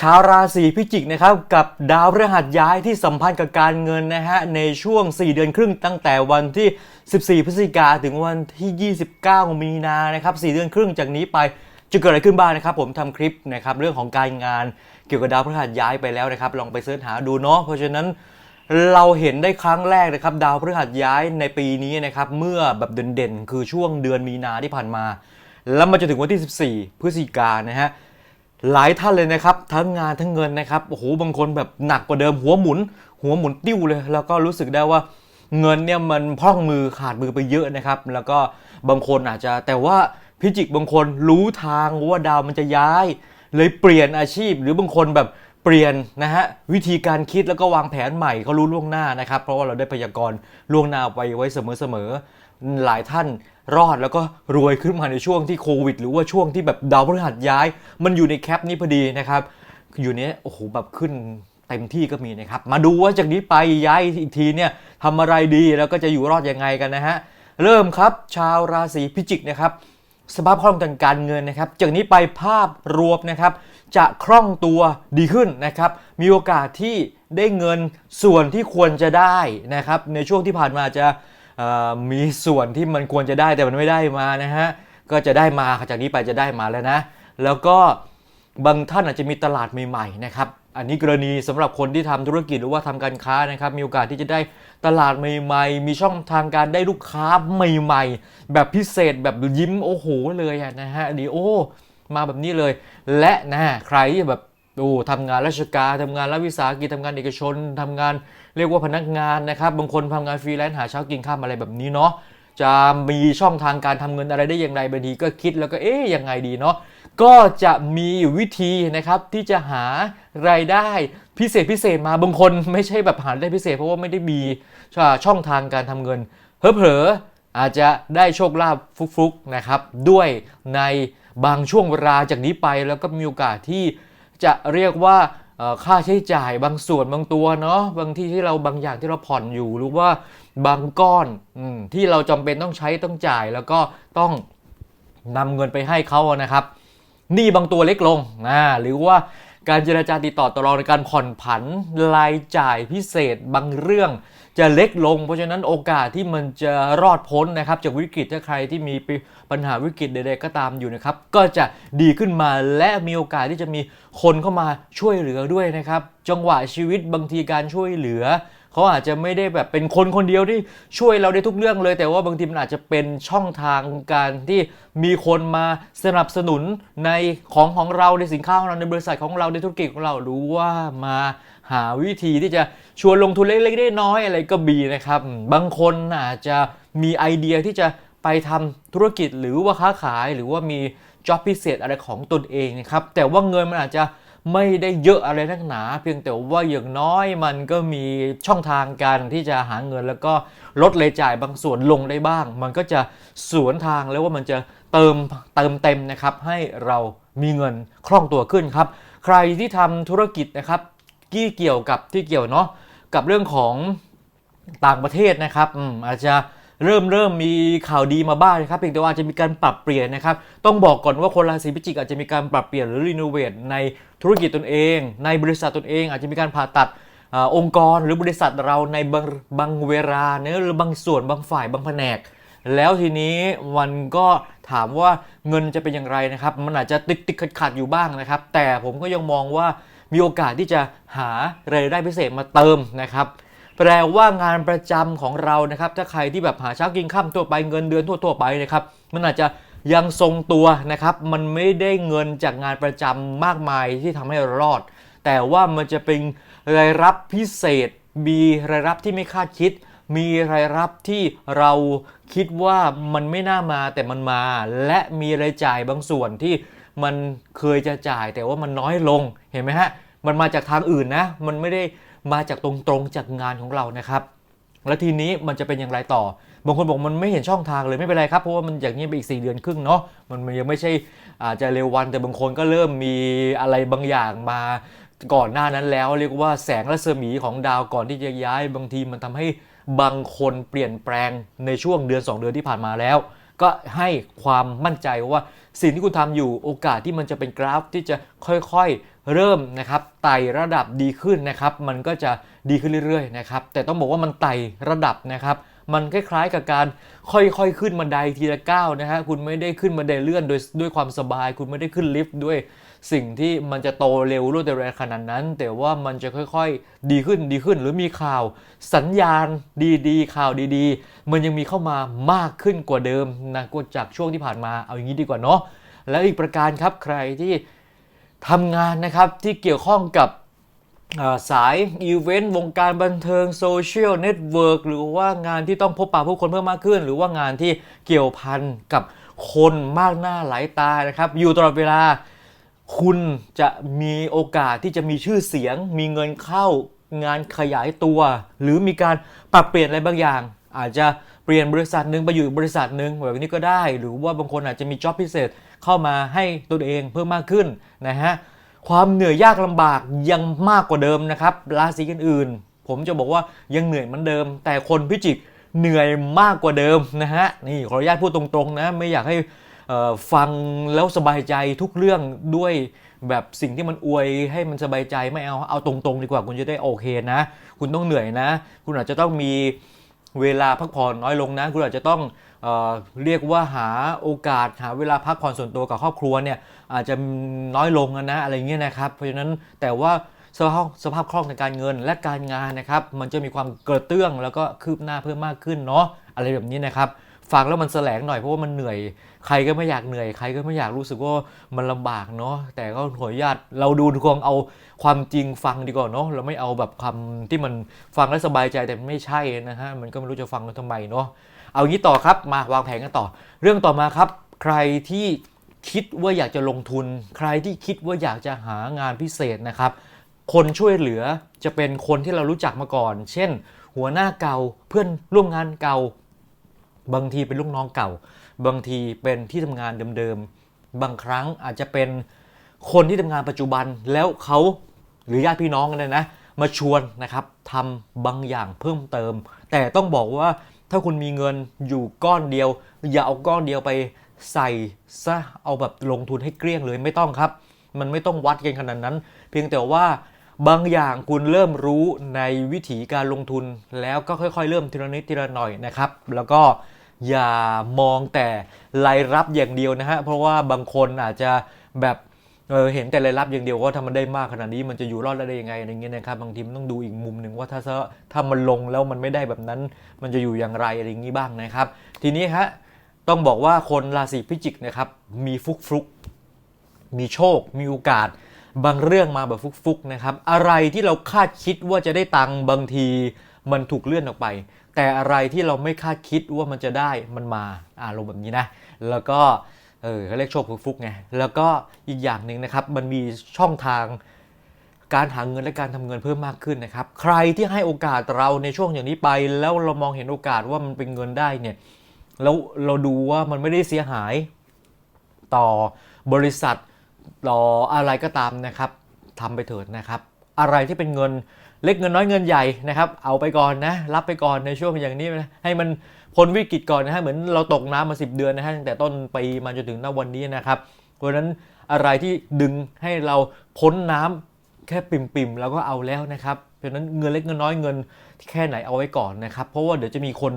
ชาวราศีพิจิกนะครับกับดาวพฤหัสย้ายที่สัมพันธ์กับการเงินนะฮะในช่วง 4 เดือนครึ่งตั้งแต่วันที่ 14 พฤศจิกาถึงวันที่ 29 มีนานะครับ4เดือนครึ่งจากนี้ไปจะเกิดอะไรขึ้นบ้างนะครับ ผมทำคลิปนะครับเรื่องของการงานเกี่ยวกับดาวพฤหัสย้ายไปแล้วนะครับ ลองไปเสิร์ชหาดูเนาะเพราะฉะนั้นเราเห็นได้ครั้งแรกนะครับ ดาวพฤหัสย้ายในปีนี้นะครับเมื่อแบบเด่นๆ คือช่วงเดือนมีนาที่ผ่านมา แล้วมันจะถึงวันที่ 14 พฤศจิกานะฮะ หลายท่านเลยนะครับ ทั้งงานทั้งเงินนะครับโอ้โหบางคนแบบหนักกว่าเดิมหัวหมุน หัวหมุนติ้วเลย แล้วก็รู้สึกได้ว่าเงินเนี่ยมันพร่องมือขาดมือไปเยอะนะครับ แล้วก็บางคนอาจจะแต่ว่าพิจิกบางคนรู้ทางว่าดาวมันจะย้าย เลยเปลี่ยนอาชีพ หรือบางคนแบบเปลี่ยนนะฮะวิธีการคิดแล้วก็วางแผนใหม่เขารู้ล่วงหน้านะครับ เพราะว่าเราได้พยากรณ์ล่วงหน้าไปไว้เสมอๆหลายท่าน รอดแล้วก็รวยขึ้นมาในช่วงที่โควิด หรือว่าช่วงที่แบบดาวพฤหัสย้าย มันอยู่ในแคปนี้พอดีนะครับ อยู่เนี้ยโอ้โหแบบขึ้นเต็มที่ก็มีนะครับ มาดูว่าจากนี้ไปย้ายอีกทีเนี่ยทำอะไรดีแล้วก็จะอยู่รอดยังไงกันนะฮะเริ่มครับชาวราศีพิจิกนะครับสภาพคล่องทางการเงินนะครับ จากนี้ไปภาพรวมนะครับ จะคล่องตัวดีขึ้นนะครับ มีโอกาสที่ได้เงินส่วนที่ควรจะได้นะครับ ในช่วงที่ผ่านมาจะ มีส่วนที่มันควรจะได้แต่มันไม่ได้มานะฮะก็จะได้มาจากนี้ไปจะได้มาแล้วนะ แล้วก็บางท่านอาจจะมีตลาดใหม่ๆนะครับอันนี้กรณีสำหรับคนที่ทำธุรกิจหรือว่าทำการค้านะครับมีโอกาสที่จะได้ตลาดใหม่ๆ มีช่องทางการได้ลูกค้าใหม่ๆ แบบพิเศษแบบยิ้มโอ้โหเลยนะฮะดีโอมาแบบนี้เลย และนะใครที่แบบ โอ้ทำงานราชการทำงานรัฐวิสาหกิจทำงานเอกชนทำงานเรียกว่าพนักงานนะครับ บางคนทำงานฟรีแลนซ์หาเช้ากินข้ามอะไรแบบนี้เนาะจะมีช่องทางการทำเงินอะไรได้อย่างไรบางทีก็คิดแล้วก็เอ๊ยยังไงดีเนาะก็จะมีวิธีนะครับที่จะหารายได้พิเศษพิเศษมาบางคนไม่ใช่แบบหาได้พิเศษเพราะว่าไม่ได้มีช่องทางการทำเงินเผลอๆอาจจะได้โชคลาภฟุกๆนะครับ ด้วยในบางช่วงเวลาจากนี้ไปแล้วก็มีโอกาสที่ จะเรียกว่าค่าใช้จ่ายบางส่วนบางตัวเนาะบางที่ที่เราบางอย่างที่เราผ่อนอยู่หรือว่าบางก้อนอที่เราจำเป็นต้องใช้ต้องจ่ายแล้วก็ต้องนำเงินไปให้เขานะครับหนี้บางตัวเล็กลงนะหรือว่าการเจราจาติดต่อต่อรองในการผ่อนผันรายจ่ายพิเศษบางเรื่อง จะเล็กลง เพราะฉะนั้นโอกาสที่มันจะรอดพ้นนะครับจากวิกฤตถ้าใครที่มีปัญหาวิกฤตใดๆก็ตามอยู่นะครับ ก็จะดีขึ้นมาและมีโอกาสที่จะมีคนเข้ามาช่วยเหลือด้วยนะครับ จังหวะชีวิตบางทีการช่วยเหลือ เขาอาจจะไม่ได้แบบเป็นคนคนเดียวที่ช่วยเราได้ทุกเรื่องเลย แต่ว่าบางทีมันอาจจะเป็นช่องทางการที่มีคนมาสนับสนุนในของของเราในสินค้าของเราในบริษัทของเราในธุรกิจของเรารู้ว่ามาหาวิธีที่จะชวนลงทุนเล็กๆได้น้อยอะไรก็มีนะครับ บางคนอาจจะมีไอเดียที่จะไปทำธุรกิจหรือว่าค้าขายหรือว่ามีจ็อบพิเศษอะไรของตนเองนะครับแต่ว่าเงินมันอาจจะ ไม่ได้เยอะอะไรนักหนา เพียงแต่ว่าอย่างน้อยมันก็มีช่องทางการที่จะหาเงิน แล้วก็ลดรายจ่ายบางส่วนลงได้บ้าง มันก็จะสวนทางแล้วว่ามันจะเติมเติมเต็มนะครับ ให้เรามีเงินคล่องตัวขึ้นครับ ใครที่ทำธุรกิจนะครับที่เกี่ยวกับที่เกี่ยวเนาะกับเรื่องของต่างประเทศนะครับอาจจะ เริ่มเริ่มมีข่าวดีมาบ้างนะครับเพียงแต่ว่าจะมีการปรับเปลี่ยนนะครับ ต้องบอกก่อนว่าคนราศีพิจิกอาจจะมีการปรับเปลี่ยนหรือรีโนเวทในธุรกิจตนเอง ในบริษัทตนเอง อาจจะมีการผ่าตัดอองค์กรหรือบริษัทเราในบางบางเวลาเนอะหรือบางส่วนบางฝ่ายบางแผนก แล้วทีนี้มันก็ถามว่าเงินจะเป็นอย่างไรนะครับ มันอาจจะติดติดขัดขัดอยู่บ้างนะครับ แต่ผมก็ยังมองว่ามีโอกาสที่จะหารายได้พิเศษมาเติมนะครับ แปลว่างานประจำของเรานะครับ ถ้าใครที่แบบหาเช้ากินข้ามทั่วไปเงินเดือนทั่วๆไปนะครับ มันอาจจะยังทรงตัวนะครับ มันไม่ได้เงินจากงานประจำมากมายที่ทำให้เรารอด แต่ว่ามันจะเป็นรายรับพิเศษ มีรายรับที่ไม่คาดคิด มีรายรับที่เราคิดว่ามันไม่น่ามาแต่มันมา และมีรายจ่ายบางส่วนที่มันเคยจะจ่ายแต่ว่ามันน้อยลง เห็นไหมฮะ มันมาจากทางอื่นนะ มันไม่ได้ มาจากตรงๆจากงานของเรานะครับ แล้วทีนี้มันจะเป็นอย่างไรต่อ บางคนบอกมันไม่เห็นช่องทางเลยไม่เป็นไรครับ เพราะว่ามันอย่างนี้ไปอีก 4 เดือนครึ่งเนาะมันมันยังไม่ใช่อาจจะเร็ววันแต่บางคนก็เริ่มมีอะไรบางอย่างมาก่อนหน้านั้นแล้วเรียกว่าแสงรัศมีของดาวก่อนที่จะย้ายบางทีมันทำให้บางคนเปลี่ยนแปลงในช่วงเดือน 2 เดือนที่ผ่านมาแล้ว ก็ให้ความมั่นใจว่าสิ่งที่คุณทำอยู่โอกาสที่มันจะเป็นกราฟที่จะค่อยๆ เริ่มนะครับไต่ระดับดีขึ้นนะครับ มันก็จะดีขึ้นเรื่อยๆนะครับ แต่ต้องบอกว่ามันไต่ระดับนะครับ มันคล้ายๆกับการค่อยๆขึ้นบันไดทีละก้าวนะฮะคุณไม่ได้ขึ้นบันไดเลื่อนโดยด้วยความสบาย คุณไม่ได้ขึ้นลิฟต์ด้วยสิ่งที่มันจะโตเร็วรวดเร็วขนาดนั้น แต่ว่ามันจะค่อยๆ ดีขึ้นดีขึ้น หรือมีข่าวสัญญาณดีๆ ข่าวดีๆ มันยังมีเข้ามามากขึ้นกว่าเดิมนะกว่าจากช่วงที่ผ่านมาเอาอย่างนี้ดีกว่าเนาะแล้วอีกประการครับใครที่ ทำงานนะครับที่เกี่ยวข้องกับสายอีเวนต์วงการบันเทิงโซเชียลเน็ตเวิร์กหรือว่างานที่ต้องพบปะผู้คนเพิ่มมากขึ้น หรือว่างานที่เกี่ยวพันกับคนมากหน้าหลายตานะครับ อยู่ตลอดเวลาคุณจะมีโอกาสที่จะมีชื่อเสียง มีเงินเข้างานขยายตัว หรือมีการปรับเปลี่ยนอะไรบางอย่าง อาจจะเปลี่ยนบริษัทหนึ่งไปอยู่บริษัทหนึ่งแบบนี้ก็ได้ หรือว่าบางคนอาจจะมีจ็อบพิเศษ เข้ามาให้ตัวเองเพิ่มมากขึ้นนะฮะความเหนื่อยยากลำบากยังมากกว่าเดิมนะครับราศีอื่นๆผมจะบอกว่ายังเหนื่อยเหมือนเดิม แต่คนพิจิกเหนื่อยมากกว่าเดิมนะฮะนี่ขออนุญาตพูดตรงๆนะไม่อยากให้ฟังแล้วสบายใจทุกเรื่องด้วยแบบสิ่งที่มันอวยให้มันสบายใจไม่เอาเอาตรงๆ ดีกว่าคุณจะได้โอเคนะ คุณต้องเหนื่อยนะ คุณอาจจะต้องมี เวลาพักผ่อนน้อยลงนะ คุณอาจจะต้องเอเรียกว่าหาโอกาสหาเวลาพักผ่อนส่วนตัวกับครอบครัวเนี่ยอาจจะน้อยลงนะอะไรเงี้ยนะครับ เพราะฉะนั้นแต่ว่าสภาพสภาพคล่องในการเงินและการงานนะครับ มันจะมีความกระเตื้องแล้วก็คืบหน้าเพิ่มมากขึ้นเนาะอะไรแบบนี้นะครับ ฟังแล้วมันแสลงหน่อยเพราะว่ามันเหนื่อย ใครก็ไม่อยากเหนื่อย ใครก็ไม่อยากรู้สึกว่ามันลำบากเนาะ แต่ก็ขออนุญาตเราดูดวงเอาความจริงฟังดีกว่าเนาะ เราไม่เอาแบบคำที่มันฟังแล้วสบายใจแต่ไม่ใช่นะฮะ มันก็ไม่รู้จะฟังแล้วทำไมเนาะ เอางี้ต่อครับ มาวางแผนกันต่อ เรื่องต่อมาครับ ใครที่คิดว่าอยากจะลงทุน ใครที่คิดว่าอยากจะหางานพิเศษนะครับ คนช่วยเหลือจะเป็นคนที่เรารู้จักมาก่อน เช่น หัวหน้าเก่า เพื่อนร่วมงานเก่า บางทีเป็นลูกน้องเก่า บางทีเป็นที่ทำงานเดิมๆ บางครั้งอาจจะเป็นคนที่ทำงานปัจจุบันแล้วเขาหรือญาติพี่น้องกันเนยนะ มาชวนนะครับทำบางอย่างเพิ่มเติม แต่ต้องบอกว่าถ้าคุณมีเงินอยู่ก้อนเดียว อย่าเอาก้อนเดียวไปใส่ซะเอาแบบลงทุนให้เกลี้ยงเลยไม่ต้องครับ มันไม่ต้องวัดกันขนาดนั้น เพียงแต่ว่าบางอย่างคุณเริ่มรู้ในวิถีการลงทุนแล้วก็ค่อยๆ เริ่มทีละนิดทีละหน่อยนะครับ แล้วก็ อย่ามองแต่รายรับอย่างเดียวนะฮะเพราะว่าบางคนอาจจะแบบเออเห็นแต่รายรับอย่างเดียวว่าถ้ามันได้มากขนาดนี้มันจะอยู่รอดได้ยังไงอะไรเงี้ยนะครับบางทีมันต้องดูอีกมุมหนึ่งว่าถ้าถ้ามันลงแล้วมันไม่ได้แบบนั้น มันจะอยู่อย่างไรอะไรอย่างนี้บ้างนะครับ ทีนี้ฮะต้องบอกว่าคนราศีพิจิกนะครับมีฟุกฟุกมีโชค มีโอกาส บางเรื่องมาแบบฟุกๆนะครับ อะไรที่เราคาดคิดว่าจะได้ตังค์บางที มันถูกเลื่อนออกไป แต่อะไรที่เราไม่คาดคิดว่ามันจะได้มันมาอารมณ์แบบนี้นะ แล้วก็เออเขาเรียกโชคฟุกๆไงแล้วก็อีกอย่างหนึ่งนะครับมันมีช่องทางการหาเงินและการทำเงินเพิ่มมากขึ้นนะครับ ใครที่ให้โอกาสเราในช่วงอย่างนี้ไป แล้วเรามองเห็นโอกาสว่ามันเป็นเงินได้เนี่ยแล้วเราดูว่ามันไม่ได้เสียหายต่อบริษัทต่ออะไรก็ตามนะครับทำไปเถิดนะครับ อะไรที่เป็นเงิน เล็กเงินน้อยเงินใหญ่นะครับ เอาไปก่อนนะ รับไปก่อนในช่วงอย่างนี้นะให้มันพ้นวิกฤตก่อนนะฮะเหมือนเราตกน้ำมา 10 เดือนนะฮะตั้งแต่ต้นปีมาจนถึงณวันนี้นะครับเพราะฉะนั้นอะไรที่ดึงให้เราพ้นน้ำแค่ปิ่มๆเราก็เอาแล้วนะครับเพราะฉะนั้นเงินเล็กเงินน้อยเงินแค่ไหนเอาไว้ก่อนนะครับ เพราะว่าเดี๋ยวจะมีคน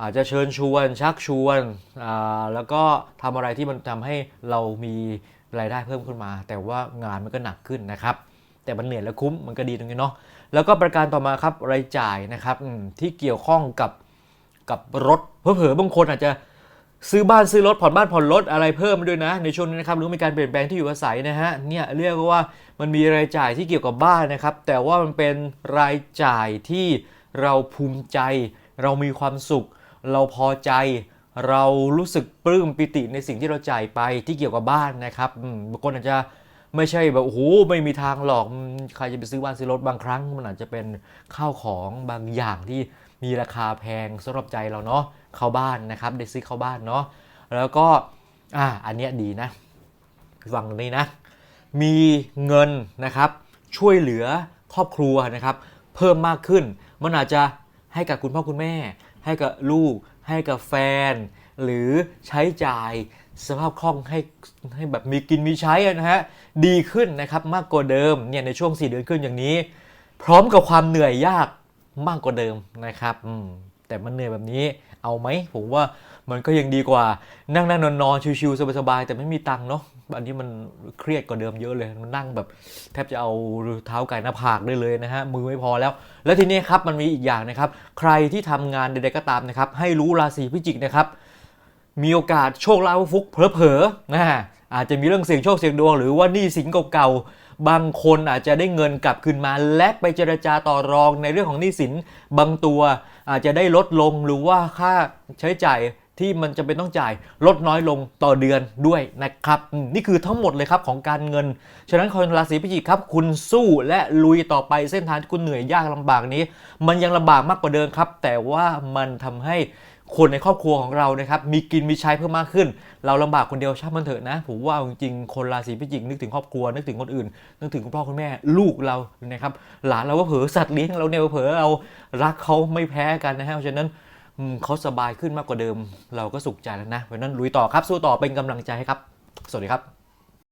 อาจจะเชิญชวนชักชวนอ่าแล้วก็ทำอะไรที่มันทำให้เรามีรายได้เพิ่มขึ้นมา แต่ว่างานมันก็หนักขึ้นนะครับ แต่มันเหนื่อยแล้วคุ้มมันก็ดีตรงนี้เนาะแล้วก็ประการต่อมาครับรายจ่ายนะครับที่เกี่ยวข้องกับกับรถเผลอๆบางคนอาจจะซื้อบ้านซื้อรถผ่อนบ้านผ่อนรถอะไรเพิ่มด้วยนะ ในช่วงนี้นะครับหรือมีการเปลี่ยนแปลงที่อยู่อาศัยนะฮะเนี่ยเรียกว่ามันมีรายจ่ายที่เกี่ยวกับบ้านนะครับ แต่ว่ามันเป็นรายจ่ายที่เราภูมิใจ เรามีความสุข เราพอใจ เรารู้สึกปลื้มปิติในสิ่งที่เราจ่ายไปที่เกี่ยวกับบ้านนะครับบางคนอาจจะ ไม่ใช่แบบโอ้โหไม่มีทางหรอกใครจะไปซื้อบ้านซื้อรถบางครั้ง มันอาจจะเป็นข้าวของบางอย่างที่มีราคาแพงสำหรับใจเราเนาะเข้าบ้านนะครับได้ซื้อเข้าบ้านเนาะแล้วก็อ่าอันเนี้ยดีนะฟังตรงนี้นะ มีเงินนะครับช่วยเหลือครอบครัวนะครับ เพิ่มมากขึ้น มันอาจจะให้กับคุณพ่อคุณแม่ ให้กับลูก ให้กับแฟน หรือใช้จ่าย สภาพคล่องให้ให้แบบมีกินมีใช้นะฮะดีขึ้นนะครับมากกว่าเดิมเนี่ยในช่วง 4 เดือนขึ้นอย่างนี้ พร้อมกับความเหนื่อยยากมากกว่าเดิมนะครับแต่มันเหนื่อยแบบนี้เอาไหมผมว่ามันก็ยังดีกว่านั่งนั่งนอนนอนชิวๆสบายๆแต่ไม่มีตังค์เนาะอันนี้มันเครียดกว่าเดิมเยอะเลยมันนั่งแบบแทบจะเอาเท้าไก่หน้าผากได้เลยนะฮะมือไม่พอแล้ว แล้วทีนี้ครับมันมีอีกอย่างนะครับ ใครที่ทำงานใดๆก็ตามนะครับ ให้รู้ราศีพิจิกนะครับ มีโอกาสโชคลาภฟุกเผลอๆนะอาจจะมีเรื่องเสี่ยงโชคเสี่ยงดวง หรือว่านี้สินเก่าๆบางคนอาจจะได้เงินกลับคืนมา และไปเจรจาต่อรองในเรื่องของหนี้สินบางตัว อาจจะได้ลดลงหรือว่าค่าใช้จ่ายที่มันจะเป็นต้องจ่ายลดน้อยลงต่อเดือนด้วยนะครับ นี่คือทั้งหมดเลยครับของการเงิน ฉะนั้นคนราศีพิจิกครับคุณสู้และลุยต่อไปเส้นทางที่คุณเหนื่อยยากลำบากนี้ มันยังลำบากมากกว่าเดิมครับ แต่ว่ามันทำให้ คนในครอบครัวของเรานะครับมีกินมีใช้เพิ่มมากขึ้น เราลำบากคนเดียวช่างมันเถอะนะผมว่าจริงๆคนราศีพิจิกนึกถึงครอบครัวนึกถึงคนอื่น นึกถึงคุณพ่อคุณแม่ลูกเรานะครับหลานเราก็เผลอสัตว์เลี้ยงเราเนี่ยเผลอเรารักเขาไม่แพ้กันนะฮะเพราะฉะนั้นเขาสบายขึ้นมากกว่าเดิม เราก็สุขใจแล้วนะเพราะฉะนั้นลุยต่อครับสู้ต่อเป็นกำลังใจให้ครับ สวัสดีครับ